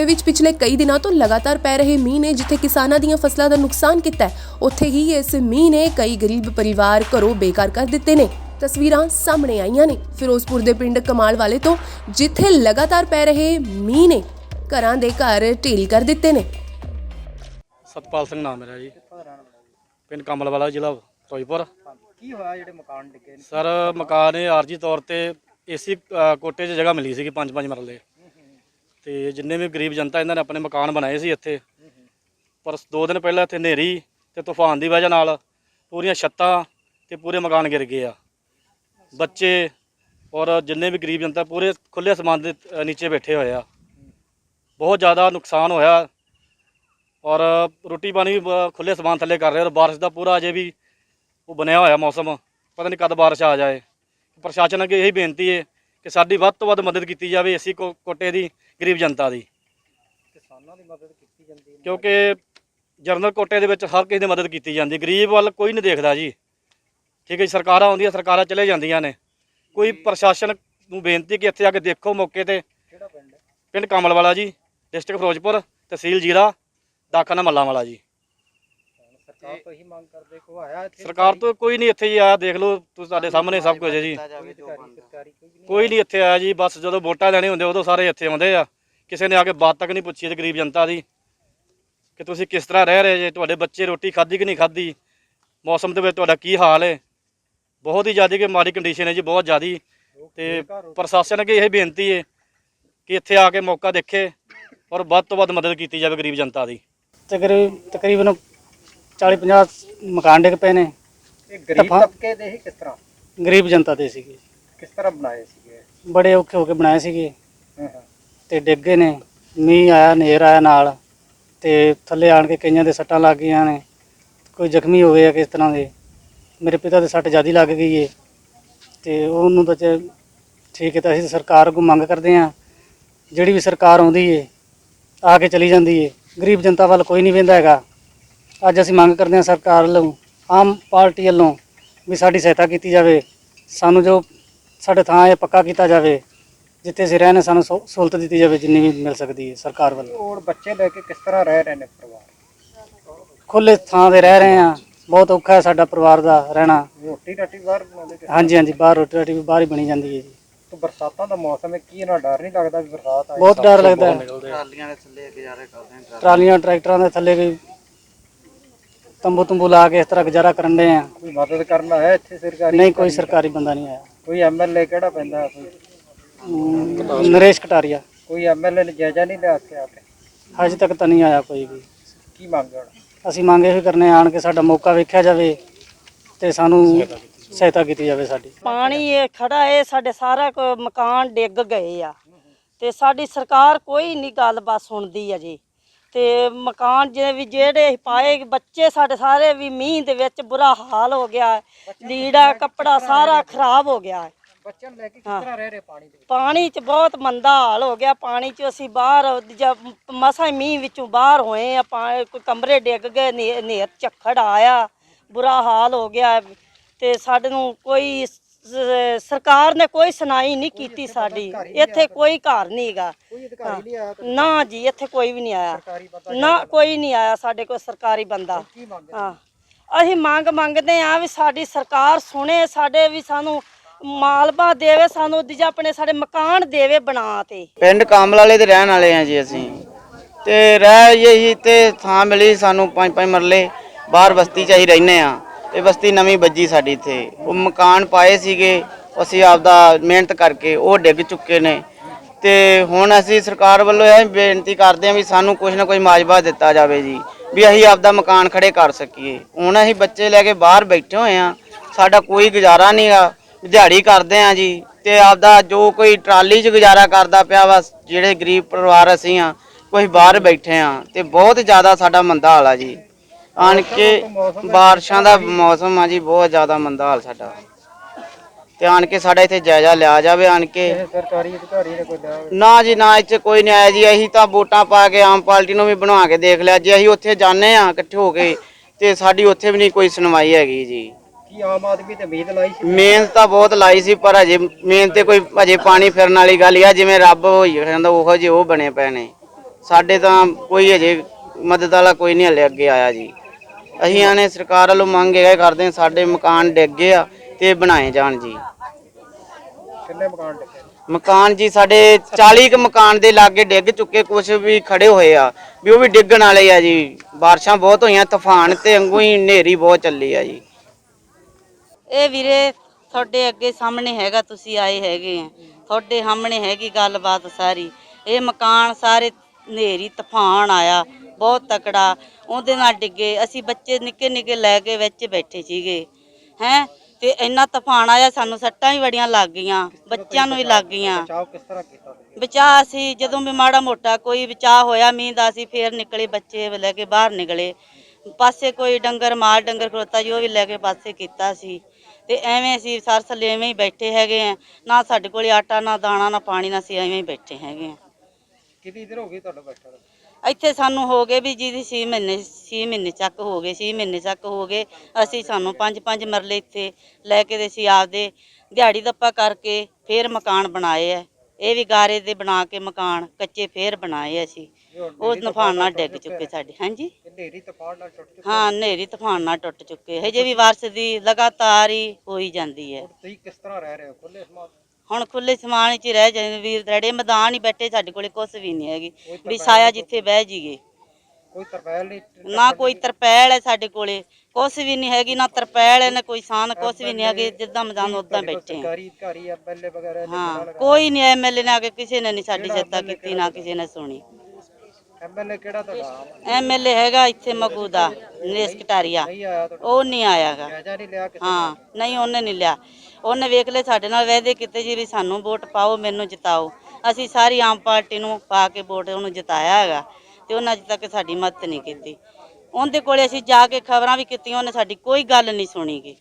ਸੂਬੇ ਵਿੱਚ ਪਿਛਲੇ ਕਈ ਦਿਨਾਂ ਤੋਂ ਲਗਾਤਾਰ ਪੈ ਰਹੇ ਮੀਂਹ ਨੇ ਜਿੱਥੇ ਕਿਸਾਨਾਂ ਦੀਆਂ ਫਸਲਾਂ ਦਾ ਨੁਕਸਾਨ ਕੀਤਾ ਹੈ। ਉੱਥੇ ਹੀ ਇਸ ਮੀਂਹ ਨੇ ਕਈ ਗਰੀਬ ਪਰਿਵਾਰ ਘਰੋਂ ਬੇਕਾਰ ਕਰ ਦਿੱਤੇ ਨੇ। ਤਸਵੀਰਾਂ ਸਾਹਮਣੇ ਆਈਆਂ ਨੇ। ਫਿਰੋਜ਼ਪੁਰ ਦੇ ਪਿੰਡ ਕਮਾਲ ਵਾਲੇ ਤੋਂ ਜਿੱਥੇ ਲਗਾਤਾਰ ਪੈ ਰਹੇ ਮੀਂਹ ਨੇ ਘਰਾਂ ਦੇ ਘਰ ਢੇਰੀ ਕਰ ਦਿੱਤੇ ਨੇ। ਸਤਪਾਲ ਸਿੰਘ ਨਾਮ ਮੇਰਾ ਜੀ। ਪਿੰਡ ਕਮਲ ਵਾਲਾ ਜ਼ਿਲ੍ਹਾ ਫਿਰੋਜ਼ਪੁਰ। ਕੀ ਹੋਇਆ ਜਿਹੜੇ ਮਕਾਨ ਡਿੱਗੇ ਨੇ? ਸਰ ਮਕਾਨ ਇਹ ਆਰਜੀ ਤੌਰ ਤੇ ਏਸੀ ਕੋਟੇ 'ਚ ਜਗ੍ਹਾ ਮਿਲੀ ਸੀਗੀ ਪੰਜ ਪੰਜ ਮਰਲੇ। ਤੇ ਜਿੰਨੇ ਵੀ ਗਰੀਬ ਜਨਤਾ ਇਹਨਾਂ ਨੇ ਆਪਣੇ ਮਕਾਨ ਬਣਾਏ ਸੀ ਇੱਥੇ। ਪਰ ਦੋ ਦਿਨ ਪਹਿਲਾਂ ਇੱਥੇ ਹਨੇਰੀ ਤੇ ਤੂਫਾਨ ਦੀ ਵਜ੍ਹਾ ਨਾਲ ਪੂਰੀਆਂ ਛੱਤਾਂ ਤੇ ਪੂਰੇ ਮਕਾਨ ਗਿਰ ਗਏ ਆ। ਬੱਚੇ ਔਰ ਜਿੰਨੇ ਵੀ ਗਰੀਬ ਜਨਤਾ ਪੂਰੇ ਖੁੱਲੇ ਅਸਮਾਨ ਦੇ ਨੀਚੇ ਬੈਠੇ ਹੋਏ ਆ। ਬਹੁਤ ਜ਼ਿਆਦਾ ਨੁਕਸਾਨ ਹੋਇਆ ਔਰ ਰੋਟੀ ਪਾਣੀ ਵੀ ਬ- ਖੁੱਲੇ ਅਸਮਾਨ ਥੱਲੇ ਕਰ ਰਹੇ ਔਰ ਬਾਰਿਸ਼ ਦਾ ਪੂਰਾ ਅਜੇ ਵੀ ਉਹ ਬਣਿਆ ਹੋਇਆ ਮੌਸਮ। ਪਤਾ ਨਹੀਂ ਕਦ ਬਾਰਿਸ਼ ਆ ਜਾਏ। ਪ੍ਰਸ਼ਾਸਨ ਅੱਗੇ ਇਹੀ ਬੇਨਤੀ ਹੈ ਕਿ ਸਾਡੀ ਵੱਧ ਤੋਂ ਵੱਧ ਮਦਦ ਕੀਤੀ ਜਾਵੇ। ਅਸੀਂ ਕੋ- ਕੋਟੇ ਦੀ ਗਰੀਬ ਜਨਤਾ ਦੀ। ਕਿਸਾਨਾਂ ਦੀ ਮਦਦ ਕੀਤੀ ਜਾਂਦੀ ਹੈ ਕਿਉਂਕਿ ਜਰਨਲ ਕੋਟੇ ਦੇ ਵਿੱਚ ਹਰ ਕਿਸੇ ਦੀ ਮਦਦ ਕੀਤੀ ਜਾਂਦੀ। ਗਰੀਬ ਵੱਲ ਕੋਈ ਨਹੀਂ ਦੇਖਦਾ ਜੀ। ਠੀਕ ਹੈ ਜੀ ਸਰਕਾਰਾਂ ਆਉਂਦੀਆਂ ਸਰਕਾਰਾਂ ਚਲੇ ਜਾਂਦੀਆਂ ਨੇ। ਕੋਈ ਪ੍ਰਸ਼ਾਸਨ ਨੂੰ ਬੇਨਤੀ ਕਿ ਇੱਥੇ ਆ ਕੇ ਦੇਖੋ ਮੌਕੇ ਤੇ। ਕਿਹੜਾ ਪਿੰਡ ਹੈ? ਪਿੰਡ ਕਮਲ ਵਾਲਾ ਜੀ ਡਿਸਟ੍ਰਿਕਟ ਫਿਰੋਜ਼ਪੁਰ ਤਹਿਸੀਲ ਜੀਰਾ ਦਾਖਾਨਾ ਮੱਲਾਂ ਵਾਲਾ ਜੀ। ਸਰਕਾਰ ਤੋਂ ਹੀ ਮੰਗ ਕਰਦੇ ਕੋ ਆਇਆ ਇੱਥੇ ਸਰਕਾਰ ਤੋਂ ਕੋਈ ਨਹੀਂ ਇੱਥੇ ਜੀ ਆਇਆ ਦੇਖ ਲਓ ਤੁਸੀਂ ਤੁਹਾਡੇ ਸਾਹਮਣੇ ਸਭ ਕੁਝ ਹੈ ਜੀ। ਕੋਈ ਅਧਿਕਾਰੀ ਸਰਕਾਰੀ ਕੋਈ ਵੀ ਨਹੀਂ ਕੋਈ ਨਹੀਂ ਇੱਥੇ ਆਇਆ ਜੀ ਬਸ ਜਦੋਂ ਵੋਟਾਂ ਲੈਣੇ ਹੁੰਦੇ ਉਦੋਂ ਸਾਰੇ ਇੱਥੇ ਆਉਂਦੇ ਆ। ਕਿਸੇ ਨੇ ਆ ਕੇ ਬਾਤ ਤੱਕ ਨਹੀਂ ਪੁੱਛੀ ਤੇ ਗਰੀਬ ਜਨਤਾ ਦੀ। ਕਿ ਤੁਸੀਂ ਕਿਸ ਤਰ੍ਹਾਂ ਰਹਿ ਰਹੇ ਜੇ? ਤੁਹਾਡੇ ਬੱਚੇ ਰੋਟੀ ਖਾਧੀ ਕਿ ਨਹੀਂ ਖਾਧੀ? ਮੌਸਮ ਦੇ ਵਿੱਚ ਤੁਹਾਡਾ ਕੀ ਹਾਲ ਹੈ ਬਹੁਤ ਹੀ ਜ਼ਿਆਦਾ ਕਿ ਮਾੜੀ ਕੰਡੀਸ਼ਨ ਹੈ ਜੀ ਬਹੁਤ ਜ਼ਿਆਦੀ। ਲੋਕ ਤੇ ਬੇਘਰ ਹੋ- ਪ੍ਰਸ਼ਾਸਨ ਅੱਗੇ ਇਹ ਬੇਨਤੀ ਹੈ ਕਿ ਇੱਥੇ ਆ ਕੇ ਮੌਕਾ ਦੇਖੇ ਔਰ ਵੱਧ ਤੋਂ ਵੱਧ ਮਦਦ ਕੀਤੀ ਜਾਵੇ ਗਰੀਬ ਜਨਤਾ ਦੀ। ਤਕਰੀਬ ਤਕਰੀਬਨ 40 50 ਮਕਾਨ ਡਿੱਗ ਪਏ ਨੇ। ਇਹ ਗਰੀਬ ਤਫਾ- ਤਬਕੇ ਦੇ ਹੀ ਕਿਸ ਤਰ੍ਹਾਂ? ਗਰੀਬ ਜਨਤਾ ਦੇ ਸੀਗੇ। ਕਿਸ ਤਰ੍ਹਾਂ ਬਣਾਏ ਸੀਗੇ? ਬੜੇ ਔਖੇ ਹੋ ਕੇ ਬਣਾਏ ਸੀਗੇ। ਹਾਂ ਹਾਂ। ਤੇ ਡਿੱਗ ਗਏ ਨੇ। ਮੀਂਹ ਆਇਆ ਨੇਰ ਆਇਆ ਨਾਲ। ਤੇ ਥੱਲੇ ਆਣ ਕੇ ਕਈਆਂ ਦੇ ਸੱਟਾਂ ਲੱਗ ਗਈਆਂ ਨੇ। ਕੋਈ ਜ਼ਖਮੀ ਹੋ ਗਏ ਆ ਕਿਸ ਤਰ੍ਹਾਂ ਦੇ। ਮੇਰੇ ਪਿਤਾ ਦੇ ਸੱਟ ਜ਼ਿਆਦੀ ਲੱਗ ਗਈ ਏ। ਤੇ ਉਹਨੂੰ ਤਾਂ ਚ- ਠੀਕ ਹੈ ਤਾਂ ਅਸੀਂ ਸਰਕਾਰ ਅੱਗੋਂ ਮੰਗ ਕਰਦੇ ਆ ਜਿਹੜੀ ਵੀ ਸਰਕਾਰ ਆਉਂਦੀ ਏ ਆ ਕੇ ਚਲੀ ਜਾਂਦੀ ਏ। ਗਰੀਬ ਜਨਤਾ ਵੱਲ ਕੋਈ ਨਹੀਂ ਵੇਂਦਾ ਹੈਗਾ। ਅੱਜ ਅਸੀਂ ਮੰਗ ਕਰਦੇ ਹਾਂ ਸਰਕਾਰ ਵੱਲੋਂ ਆਮ ਪਾਰਟੀ ਵੱਲੋਂ ਵੀ ਸਾਡੀ ਸਹਾਇਤਾ ਕੀਤੀ ਜਾਵੇ ਸਾਨੂੰ ਜੋ ਸਾਡੇ ਥਾਂ ਇਹ ਪੱਕਾ ਕੀਤਾ ਜਾਵੇ ਜਿੱਥੇ ਅਸੀਂ ਰਹਿਣੇ ਸਾਨੂੰ ਸਹੂ- ਸਹੂਲਤ ਦਿੱਤੀ ਜਾਵੇ ਜਿੰਨੀ ਵੀ ਮਿਲ ਸਕਦੀ ਹੈ ਸਰਕਾਰ ਵੱਲੋਂ। ਹੋਰ ਬੱਚੇ ਲੈ ਕੇ ਕਿਸ ਤਰ੍ਹਾਂ ਰਹਿ ਰਹੇ ਨੇ ਪਰਿਵਾਰ? ਖੁੱਲੇ ਥਾਂ ਤੇ ਰਹਿ ਰਹੇ ਹਾਂ ਬਹੁਤ ਔਖਾ ਹੈ ਸਾਡਾ ਪਰਿਵਾਰ ਦਾ ਰਹਿਣਾ। ਰੋਟੀ ਰਾਟੀ ਬਾਹਰ ਬਣਾਉਂਦੇ ਕਿ ਹਾਂਜੀ ਹਾਂਜੀ ਬਾਹਰ ਰੋਟੀ ਰਾਟੀ ਵੀ ਬਾਹਰ ਹੀ ਬਣੀ ਜਾਂਦੀ ਹੈ ਜੀ। ਤੋ ਬਰਸਾਤਾਂ ਦਾ ਮੌਸਮ ਹੈ ਕੀ ਇਹਨਾਂ ਡਰ ਨਹੀਂ ਲੱਗਦਾ ਵੀ ਬਰਸਾਤ ਆਏ ਬਹੁਤ ਡਰ ਲੱਗਦਾ ਹੈ। ਟਰਾਲੀਆਂ ਦੇ ਥੱਲੇ ਗੁਜ਼ਾਰੇ ਕਰਦੇ ਟਰਾਲੀਆਂ ਟਰੈਕਟਰਾਂ ਦੇ ਥੱਲੇ ਵੀ ਤੰਬੂ ਤੁੰਬੂ ਲਾ ਕੇ ਇਸ ਤਰ੍ਹਾਂ ਗੁਜ਼ਾਰਾ ਕਰਨ ਦੇ ਆ। ਕੋਈ ਮਦਦ ਕਰਨ ਆਇਆ ਇੱਥੇ ਸਰਕਾਰੀ? ਨਹੀਂ ਕੋਈ ਸਰਕਾਰੀ ਬੰਦਾ ਨਹੀਂ ਆਇਆ। ਕੋਈ ਐਮਐਲਏ ਕਿਹੜਾ ਪੈਂਦਾ ਕੋਈ? ਅਮ, ਨਰੇਸ਼ ਕਟਾਰੀਆ। ਕੋਈ ਐਮਐਲਏ ਨੇ ਜਾਇਜ਼ਾ ਨਹੀਂ ਲਿਆ ਕੇ ਆ ਕੇ? ਹਜੇ ਤੱਕ ਤਾਂ ਨਹੀਂ ਆਇਆ ਕੋਈ ਵੀ। ਕੀ ਮੰਗ ਹੁਣ ਅਸੀਂ ਮੰਗ ਇਹ ਕਰਨੇ ਆਣ ਕੇ ਸਾਡਾ ਮੌਕਾ ਵੇਖਿਆ ਜਾਵੇ ਤੇ ਸਾਨੂੰ ਸਹਾਇਤਾ ਕੀਤੀ ਜਾਵੇ ਸਾਡੀ। ਪਾਣੀ ਇਹ ਖੜਾ ਏ ਸਾਡੇ ਸਾਰਾ ਕੋ ਮਕਾਨ ਡਿੱਗ ਗਏ ਆ। ਤੇ ਸਾਡੀ ਸਰਕਾਰ ਕੋਈ ਨਹੀਂ ਗੱਲਬਾਤ ਸੁਣਦੀ ਅਜੇ। ਤੇ ਮਕਾਨ ਜੇ ਵੀ ਜਿਹੜੇ ਅਸੀਂ ਪਾਏ ਬੱਚੇ ਸਾਡੇ ਸਾਰੇ ਵੀ ਮੀਂਹ ਦੇ ਵਿੱਚ ਬੁਰਾ ਹਾਲ ਹੋ ਗਿਆ ਹੈ। ਲੀੜਾ ਕੱਪੜਾ ਸਾਰਾ ਖਰਾਬ ਹੋ ਗਿਆ ਹੈ। ਬੱਚਿਆਂ ਨੂੰ ਲੈ ਕੇ ਕਿਸ ਤਰ੍ਹਾਂ ਰਹਿ ਰਹੇ ਪਾਣੀ ਦੇ ਵਿੱਚ? ਪਾਣੀ 'ਚ ਬਹੁਤ ਮੰਦਾ ਹਾਲ ਹੋ ਗਿਆ। ਪਾਣੀ 'ਚ ਅਸੀਂ ਬਾਹਰ ਜਦ ਮਸਾਂ ਹੀ ਮੀਂਹ ਵਿੱਚੋਂ ਬਾਹਰ ਹੋਏ ਆ ਪਾ- ਕੋਈ ਕਮਰੇ ਡਿੱਗ ਗਏ ਨੇ- ਨੇਰ ਝੱਖੜ ਆਇਆ ਬੁਰਾ ਹਾਲ ਹੋ ਗਿਆ ਤੇ ਸਾਡੇ ਨੂੰ ਕੋਈ ਸ- ਸਰਕਾਰ ਨੇ ਕੋਈ ਸੁਣਾਈ ਨਹੀਂ ਕੀਤੀ ਸਾਡੀ। ਇੱਥੇ ਕੋਈ ਘਰ ਨਹੀਂ ਹੈਗਾ। ਕੋਈ ਅਧਿਕਾਰੀ ਨਹੀਂ ਆਇਆ ਤਾਂ ਨਾ ਜੀ ਇੱਥੇ ਕੋਈ ਵੀ ਨਹੀਂ ਆਇਆ। ਨਾ ਕੋਈ ਨਹੀਂ ਆਇਆ ਸਾਡੇ ਕੋਲ ਸਰਕਾਰੀ ਬੰਦਾ। ਹਾਂ। ਅਸੀਂ ਮੰਗ ਮੰਗਦੇ ਆ ਵੀ ਸਾਡੀ ਸਰਕਾਰ ਸੁਣੇ ਸਾਡੇ ਵੀ ਸਾਨੂੰ ਮਾਲਬਾ ਦੇਵੇ ਸਾਨੂੰ ਦੂਜਾ ਆਪਣੇ ਸਾਡੇ ਮਕਾਨ ਦੇਵੇ ਬਣਾ ਤੇ। ਪਿੰਡ ਕਾਮਲ ਵਾਲੇ ਦੇ ਰਹਿਣ ਵਾਲੇ ਆ ਜੀ ਅਸੀਂ। ਤੇ ਰਹਿ ਇਹੀ ਤੇ ਥਾਂ ਮਿਲੀ ਸਾਨੂੰ ਪੰਜ ਪੰਜ ਮਰਲੇ। ਬਾਹਰ ਬਸਤੀ ਚ ਅਸੀਂ ਰਹਿੰਦੇ ਆ ਤੇ ਬਸਤੀ ਨਵੀਂ ਵੱਜੀ ਸਾਡੀ ਇੱਥੇ। ਉਹ ਮਕਾਨ ਪਾਏ ਸੀਗੇ, ਅਸੀਂ ਆਪਦਾ ਮਿਹਨਤ ਕਰਕੇ ਉਹ ਡਿੱਗ ਚੁੱਕੇ ਨੇ। ਤੇ ਹੁਣ ਅਸੀਂ ਸਰਕਾਰ ਵੱਲੋਂ ਇਹ ਬੇਨਤੀ ਕਰਦੇ ਹਾਂ ਵੀ ਸਾਨੂੰ ਕੁਝ ਨਾ ਕੋਈ ਮਾਜਬਾ ਦਿੱਤਾ ਜਾਵੇ ਜੀ, ਵੀ ਅਸੀਂ ਆਪਦਾ ਮਕਾਨ ਖੜੇ ਕਰ ਸਕੀਏ। ਹੁਣ ਅਸੀਂ ਬੱਚੇ ਲੈ ਕੇ ਬਾਹਰ ਬੈਠੇ ਹੋਏ ਆ ਸਾਡਾ ਕੋਈ ਗੁਜ਼ਾਰਾ ਨਹੀਂ ਨਹੀਂਗਾ ਦਿਹਾੜੀ ਕਰਦੇ ਆ ਜੀ, ਤੇ ਆਪਦਾ ਜੋ ਕੋਈ ਟਰਾਲੀ 'ਚ ਗੁਜ਼ਾਰਾ ਕਰਦਾ ਪਿਆ ਵਾ, ਜਿਹੜੇ ਗਰੀਬ ਪਰਿਵਾਰ ਅਸੀਂ ਆ ਕੋਈ ਬਾਹਰ ਬੈਠੇ ਆ ਤੇ ਬਹੁਤ ਜ਼ਿਆਦਾ ਸਾਡਾ ਮੰਦਾ ਹਾਲ ਆ ਜੀ। ਆਣ ਕੇ ਬਾਰਿਸ਼ਾਂ ਦਾ ਮੌਸਮ ਆ ਜੀ ਬਹੁਤ ਜ਼ਿਆਦਾ ਮੰਦਾ ਹਾਲ ਸਾਡਾ। ਤੇ ਆਣ ਕੇ ਸਾਡਾ ਇੱਥੇ ਜਾਇਜ਼ਾ ਲਿਆ ਜਾਵੇ ਆਣ ਕੇ ਸਰਕਾਰੀ ਅਧਿਕਾਰੀ ਨੇ ਕੋਈ। ਨਾ ਜੀ ਨਾ ਇੱਥੇ ਕੋਈ ਨਹੀਂ ਆਇਆ ਜੀ ਅਸੀਂ ਤਾਂ ਵੋਟਾਂ ਪਾ ਕੇ ਆਮ ਪਾਰਟੀ ਨੂੰ ਵੀ ਬਣਵਾ ਕੇ ਦੇਖ ਲਿਆ ਜੇ ਅਸੀਂ ਉੱਥੇ ਜਾਂਦੇ ਆ ਇਕੱਠੇ ਹੋ ਕੇ ਤੇ ਸਾਡੀ ਉੱਥੇ ਵੀ ਨਹੀਂ ਕੋਈ ਸੁਣਵਾਈ ਹੈਗੀ ਜੀ। ਕੀ ਆਮ ਆਦਮੀ ਤੇ ਉਮੀਦ ਲਾਈ ਸੀ? ਮਿਹਨਤ ਤਾਂ ਬਹੁਤ ਲਾਈ ਸੀ ਪਰ ਅਜੇ ਮਿਹਨਤ ਤੇ ਕੋਈ ਅਜੇ ਪਾਣੀ ਫਿਰਨ ਵਾਲੀ ਗੱਲ ਆ ਜਿਵੇਂ ਰੱਬ ਹੋਈ ਜਾਂਦਾ ਉਹੋ ਜਿਹੇ ਉਹ ਬਣੇ ਪਏ ਨੇ। ਸਾਡੇ ਤਾਂ ਕੋਈ ਅਜੇ ਮਦਦ ਵਾਲਾ ਕੋਈ ਨਹੀਂ ਹਲੇ ਅੱਗੇ ਆਇਆ ਜੀ। ਅਸੀਂ ਆਨੇ ਸਰਕਾਰ ਵੱਲੋਂ ਮੰਗ ਇਹ ਕਰਦੇ ਹਾਂ ਸਾਡੇ ਮਕਾਨ ਡਿੱਗ ਗਏ ਆ ਤੇ ਬਣਾਏ ਜਾਣ ਜੀ। ਕਿੰਨੇ ਮਕਾਨ ਡਿੱਗੇ ਮਕਾਨ ਜੀ ਸਾਡੇ 40 ਕੁ ਮਕਾਨ ਦੇ ਲਾਗੇ ਡਿੱਗ ਚੁੱਕੇ ਕੁਝ ਵੀ ਖੜੇ ਹੋਏ ਆ ਵੀ ਉਹ ਵੀ ਡਿੱਗਣ ਵਾਲੇ ਆ ਜੀ। ਬਾਰਿਸ਼ਾਂ ਬਹੁਤ ਹੋਈਆਂ ਤੂਫਾਨ ਤੇ ਅੰਗੂ ਹੀ ਹਨੇਰੀ ਬਹੁਤ ਚੱਲੀ ਆ ਜੀ। ਇਹ ਵੀਰੇ ਤੁਹਾਡੇ ਅੱਗੇ ਸਾਹਮਣੇ ਹੈਗਾ ਤੁਸੀਂ ਆਏ ਹੈਗੇ ਆ। ਤੁਹਾਡੇ ਸਾਹਮਣੇ ਹੈਗੀ ਗੱਲਬਾਤ ਸਾਰੀ। ਇਹ ਮਕਾਨ ਸਾਰੇ ਹਨੇਰੀ ਤੂਫਾਨ ਆਇਆ। ਬਹੁਤ ਤਕੜਾ ਉਹਦੇ ਨਾਲ ਡਿੱਗੇ। ਅਸੀਂ ਬੱਚੇ ਨਿੱਕੇ ਨਿੱਕੇ ਲੈ ਕੇ ਵਿੱਚ ਬੈਠੇ ਸੀਗੇ। ਹੈ? ਤੇ ਇੰਨਾ ਤੂਫਾਨ ਆਇਆ ਸਾਨੂੰ ਸੱਟਾਂ ਵੀ ਬੜੀਆਂ ਲੱਗ ਗਈਆਂ। ਬੱਚਿਆਂ ਨੂੰ ਵੀ ਲੱਗ ਗਈਆਂ। ਬਚਾਓ ਕਿਸ ਤਰ੍ਹਾਂ ਕੀਤਾ ਸੀ ਜਦੋਂ ਵੀ ਮਾੜਾ ਮੋਟਾ ਕੋਈ ਬਚਾਅ ਹੋਇਆ ਮੀਂਹ ਦਾ ਸੀ ਫੇਰ ਨਿਕਲੇ ਬੱਚੇ ਲੈ ਕੇ ਬਾਹਰ ਨਿਕਲੇ। ਪਾਸੇ ਕੋਈ ਡੰਗਰ ਮਾਲ ਡੰਗਰ ਖਲੋਤਾ ਜੀ ਉਹ ਵੀ ਲੈ ਕੇ ਪਾਸੇ ਕੀਤਾ ਸੀ। ਤੇ ਐਵੇਂ ਅਸੀਂ ਸਰਸਲੇ ਐਵੇਂ ਹੀ ਬੈਠੇ ਹੈਗੇ ਆ। ਨਾ ਸਾਡੇ ਕੋਲ ਆਟਾ ਨਾ ਦਾਣਾ ਨਾ ਪਾਣੀ ਨਾ ਅਸੀਂ ਐਵੇਂ ਹੀ ਬੈਠੇ ਹੈਗੇ ਆ। ਕਿੰਨੀ ਦੇਰ ਹੋ ਗਈ ਤੁਹਾਨੂੰ ਬੈਠਾ? ਇੱਥੇ ਸਾਨੂੰ ਹੋ ਗਏ ਵੀ ਜਿਹਦੀ 6 ਮਹੀਨੇ 6 ਮਹੀਨੇ ਚੱਕ ਹੋ ਗਏ 6 ਮਹੀਨੇ ਚੱਕ ਹੋ ਗਏ, ਅਸੀਂ ਸਾਨੂੰ ਪੰਜ ਪੰਜ ਮਰਲੇ ਇੱਥੇ ਲੈ ਕੇ ਤੇ ਅਸੀਂ ਆਪਦੇ ਦਿਹਾੜੀ ਦੱਪਾ ਕਰਕੇ ਫੇਰ ਮਕਾਨ ਬਣਾਏ ਐ। ਇਹ ਵੀ ਗਾਰੇ ਦੇ ਬਣਾ ਕੇ ਮਕਾਨ, ਕੱਚੇ ਫੇਰ ਬਣਾਏ ਅਸੀਂ। ਉਹ ਹਨੇਰੀ ਨਾਲ ਡਿੱਗ ਚੁੱਕੇ ਸਾਡੇ, ਹਾਂਜੀ? ਹਨੇਰੀ ਤੂਫਾਨ ਨਾਲ ਟੁੱਟ ਚੁੱਕੇ ਹਾਂ, ਹਨੇਰੀ ਤੂਫਾਨ ਨਾਲ ਟੁੱਟ ਚੁੱਕੇ, ਹਜੇ ਵੀ ਬਾਰਿਸ਼ ਦੀ ਲਗਾਤਾਰ ਹੀ ਹੋਈ ਜਾਂਦੀ ਹੈ ਤੁਸੀਂ ਕਿਸ ਤਰ੍ਹਾਂ ਰਹਿ ਰਹੇ ਹੋ? ਖੁੱਲੇ ਸਮਾਨ ਹੁਣ ਖੁੱਲੇ ਸਮਾਨ 'ਚ ਹੀ ਰਹਿ ਜਾਂਦੇ ਵੀਰ ਰੜੇ ਮੈਦਾਨ ਹੀ ਬੈਠੇ ਸਾਡੇ ਕੋਲੇ ਕੁਛ ਵੀ ਨਹੀਂ ਹੈਗੀ। ਵੀ ਸਾਇਆ ਜਿੱਥੇ ਬਹਿ ਜੀਏ ਕੋਈ ਤਰਪਾਲ ਨਹੀਂ ਨਾ ਕੋਈ ਤਰਪੈਲ ਹੈ ਸਾਡੇ ਕੋਲੇ ਕੁਛ ਵੀ ਨਹੀਂ ਹੈਗੀ ਨਾ ਤਰਪੈਲ ਹੈ ਨਾ ਕੋਈ ਸਾਨ ਕੁਛ ਵੀ ਨਹੀਂ ਹੈਗੇ ਜਿੱਦਾਂ ਮੈਦਾਨ ਉਦਾਂ ਬੈਠੇ ਹਾਂ ਸਰਕਾਰੀ ਅਧਿਕਾਰੀ ਐਮਐਲਏ ਵਗੈਰਾ ਨੇ ਹਾਂ ਕੋਈ ਨਹੀਂ ਐਮਐਲਏ ਨੇ ਆ ਕੇ ਕਿਸੇ ਨੇ ਨਹੀਂ ਸਾਡੀ ਸਹਾਇਤਾ ਕੀਤੀ ਨਾ ਕਿਸੇ ਨੇ ਸੁਣੀ। ਐਮਐਲਏ ਕਿਹੜਾ ਤੁਹਾਡਾ? ਐਮਐਲਏ ਹੈਗਾ ਇੱਥੇ ਮਗੂਦਾ ਨਰੇਸ਼ ਕਟਾਰੀਆ। ਨਹੀਂ ਆਇਆ ਤੁਹਾਡਾ। ਉਹ ਨਹੀਂ ਆਇਆਗਾ ਜਾਇਜ਼ਾ ਨਹੀਂ ਲਿਆ ਕਿਸੇ ਹਾਂ ਨਹੀਂ ਉਹਨੇ ਨਹੀਂ ਲਿਆ। ਉਹਨੇ ਵੇਖ ਲਏ ਸਾਡੇ ਨਾਲ ਵਾਅਦੇ ਕੀਤੇ ਜੀ ਵੀ ਸਾਨੂੰ ਵੋਟ ਪਾਓ ਮੈਨੂੰ ਜਿਤਾਓ। ਅਸੀਂ ਸਾਰੀ ਆਮ ਪਾਰਟੀ ਨੂੰ ਪਾ ਕੇ ਵੋਟ ਉਹਨੂੰ ਜਿਤਾਇਆ ਹੈਗਾ ਤੇ ਉਹਨਾਂ ਅਜੇ ਤੱਕ ਸਾਡੀ ਮਦਦ ਨਹੀਂ ਕੀਤੀ। ਉਹਦੇ ਕੋਲੇ ਅਸੀਂ ਜਾ ਕੇ ਖਬਰਾਂ ਵੀ ਕੀਤੀਆਂ ਉਹਨੇ ਸਾਡੀ ਕੋਈ ਗੱਲ ਨਹੀਂ ਸੁਣੀਗੀ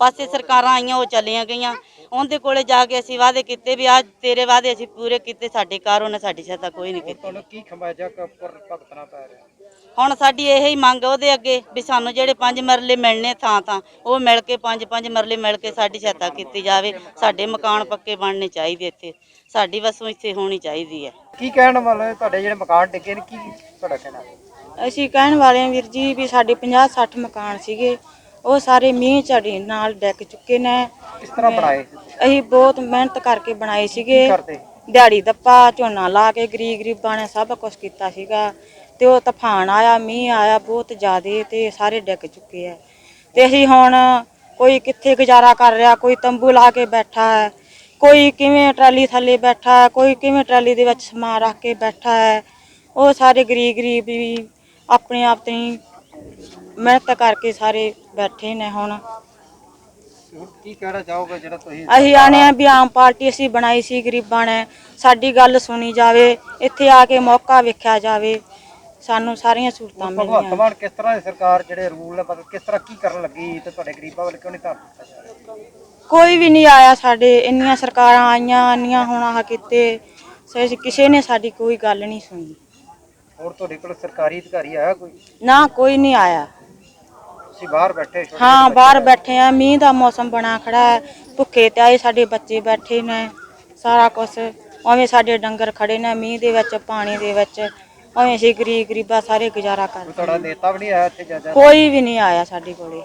ਪਾਸੇ ਸਰਕਾਰਾਂ ਆਈਆਂ ਉਹ ਚਲੀਆਂ ਗਈਆਂ। ਉਹਦੇ ਕੋਲੇ ਜਾ ਕੇ ਅਸੀਂ ਵਾਅਦੇ ਕੀਤੇ ਵੀ ਅੱਜ ਤੇਰੇ ਵਾਅਦੇ ਅਸੀਂ ਪੂਰੇ ਕੀਤੇ ਸਾਡੇ ਘਰ ਉਹਨੇ ਸਾਡੀ ਸਹਾਇਤਾ ਕੋਈ ਨਹੀਂ ਕੀਤੀ। ਤੁਹਾਨੂੰ ਕੀ ਖਮਾਜਾ ਕੱਪਰ ਭਗਤਣਾ ਪੈ ਰਿਹਾ? ਹੁਣ ਸਾਡੀ ਇਹ ਹੀ ਮੰਗ ਉਹਦੇ ਅੱਗੇ ਵੀ ਸਾਨੂੰ ਜਿਹੜੇ ਪੰਜ ਮਰਲੇ ਮਿਲਣੇ ਥਾਂ ਥਾਂ ਉਹ ਮਿਲ ਕੇ ਪੰਜ ਪੰਜ ਮਰਲੇ ਮਿਲ ਕੇ ਸਾਡੀ ਸਹਾਇਤਾ ਕੀਤੀ ਜਾਵੇ। ਸਾਡੇ ਮਕਾਨ ਪੱਕੇ ਬਣਨੇ ਚਾਹੀਦੇ ਇੱਥੇ। ਸਾਡੀ ਵਸੋਂ ਇੱਥੇ ਹੋਣੀ ਚਾਹੀਦੀ ਹੈ। ਕੀ ਕਹਿਣ ਵਾਲੇ ਤੁਹਾਡੇ ਜਿਹੜੇ ਮਕਾਨ ਡਿੱਗੇ ਨੇ ਕੀ ਤੁਹਾਡਾ ਕਹਿਣਾ? ਅਸੀਂ ਕਹਿਣ ਵਾਲੇ ਹਾਂ ਵੀਰ ਜੀ ਵੀ ਸਾਡੇ 50 60 ਮਕਾਨ ਸੀਗੇ। ਉਹ ਸਾਰੇ ਮੀਂਹ ਝੜੀ ਨਾਲ ਡਿੱਗ ਚੁੱਕੇ ਨੇ। ਕਿਸ ਤਰ੍ਹਾਂ ਬਣਾਏ? ਅਸੀਂ ਬਹੁਤ ਮਿਹਨਤ ਕਰਕੇ ਬਣਾਏ ਸੀਗੇ। ਕਰਦੇ? ਦਿਹਾੜੀ ਦੱਪਾ ਝੋਨਾ ਲਾ ਕੇ ਗਰੀਬ ਗਰੀਬਾਂ ਨੇ ਸਭ ਕੁਝ ਕੀਤਾ ਸੀਗਾ। ਤੇ ਉਹ ਤੂਫਾਨ ਆਇਆ ਮੀਂਹ ਆਇਆ ਬਹੁਤ ਜ਼ਿਆਦੇ ਤੇ ਸਾਰੇ ਡਿੱਗ ਚੁੱਕੇ ਆ। ਤੇ ਅਸੀਂ ਹੁਣ ਕੋਈ ਕਿੱਥੇ ਗੁਜ਼ਾਰਾ ਕਰ ਰਿਹਾ ਕੋਈ ਤੰਬੂ ਲਾ ਕੇ ਬੈਠਾ ਹੈ ਕੋਈ ਕਿਵੇਂ ਟਰਾਲੀ ਥੱਲੇ ਬੈਠਾ ਹੈ ਕੋਈ ਕਿਵੇਂ ਟਰਾਲੀ ਦੇ ਵਿੱਚ ਸਮਾਨ ਰੱਖ ਕੇ ਬੈਠਾ ਹੈ। ਉਹ ਸਾਰੇ ਗਰੀਬ ਗਰੀਬ ਵੀ ਆਪਣੇ ਆਪ ਤੇ ਹੀ ਮਿਹਨਤ ਕਰਕੇ ਸਾਰੇ ਬੈਠੇ ਨੇ ਹੁਣ। ਹੁਣ ਕੀ ਕਹਿਣਾ ਚਾਹੋਗੇ ਜਿਹੜਾ ਤੁਸੀਂ ਅਸੀਂ ਆਨੇ ਆ ਵੀ ਆਮ ਪਾਰਟੀ ਅਸੀਂ ਬਣਾਈ ਸੀ ਗਰੀਬਾਂ ਨੇ ਸਾਡੀ ਗੱਲ ਸੁਣੀ ਜਾਵੇ ਇੱਥੇ ਆ ਕੇ ਮੌਕਾ ਵੇਖਿਆ ਜਾਵੇ। ਸਾਨੂੰ ਸਾਰੀਆਂ ਸਹੂਲਤਾਂ ਭਗਵੰਤ ਮਿਲੀਆਂ ਮਾਨ ਕਿਸ ਤਰ੍ਹਾਂ ਦੀ ਸਰਕਾਰ ਜਿਹੜੇ ਰੂਲ ਨੇ ਮਤਲਬ ਕਿਸ ਤਰ੍ਹਾਂ ਕੀ ਕਰਨ ਲੱਗੀ ਤੇ ਤੁਹਾਡੇ ਗਰੀਬਾਂ ਵੱਲ ਕਿਉਂ ਨਹੀਂ ਧਿਆਨ ਦਿੱਤਾ ਜਾ ਰਿਹਾ? ਕੋਈ ਵੀ ਨਹੀਂ ਆਇਆ ਸਾਡੇ ਇੰਨੀਆਂ ਸਰਕਾਰਾਂ ਆਈਆਂ ਇੰਨੀਆਂ ਹੁਣ ਆਹ ਕੀਤੇ ਸੇ- ਕਿਸੇ ਨੇ ਸਾਡੀ ਕੋਈ ਗੱਲ ਨਹੀਂ ਸੁਣੀ। ਹੋਰ ਤੁਹਾਡੇ ਕੋਲ ਸਰਕਾਰੀ ਅਧਿਕਾਰੀ ਆਇਆ ਕੋਈ? ਨਾ ਕੋਈ ਨਹੀਂ ਆਇਆ। ਤੁਸੀਂ ਬਾਹਰ ਬੈਠੇ ਛੋਟੇ ਹਾਂ ਬਾਹਰ ਬੈਠੇ ਆ ਮੀਂਹ ਦਾ ਮੌਸਮ ਬਣਾ ਖੜਾ ਹੈ ਭੁੱਖੇ ਤੇ ਆਏ ਸਾਡੇ ਬੱਚੇ ਬੈਠੇ ਨੇ ਸਾਰਾ ਕੁਝ ਉਵੇਂ ਸਾਡੇ ਡੰਗਰ ਖੜੇ ਨੇ ਮੀਂਹ ਦੇ ਵਿੱਚ ਪਾਣੀ ਦੇ ਵਿੱਚ ਉਵੇਂ ਅਸੀਂ ਗਰੀਬ ਗਰੀਬਾ ਸਾਰੇ ਗੁਜ਼ਾਰਾ ਕਰਦੇ ਤੁਹਾਡਾ ਨੇਤਾ ਵੀ ਨਹੀਂ ਆਇਆ ਇੱਥੇ ਜਾ ਜਾ ਕੋਈ ਵੀ ਨਹੀਂ ਆਇਆ ਸਾਡੇ ਕੋਲੇ।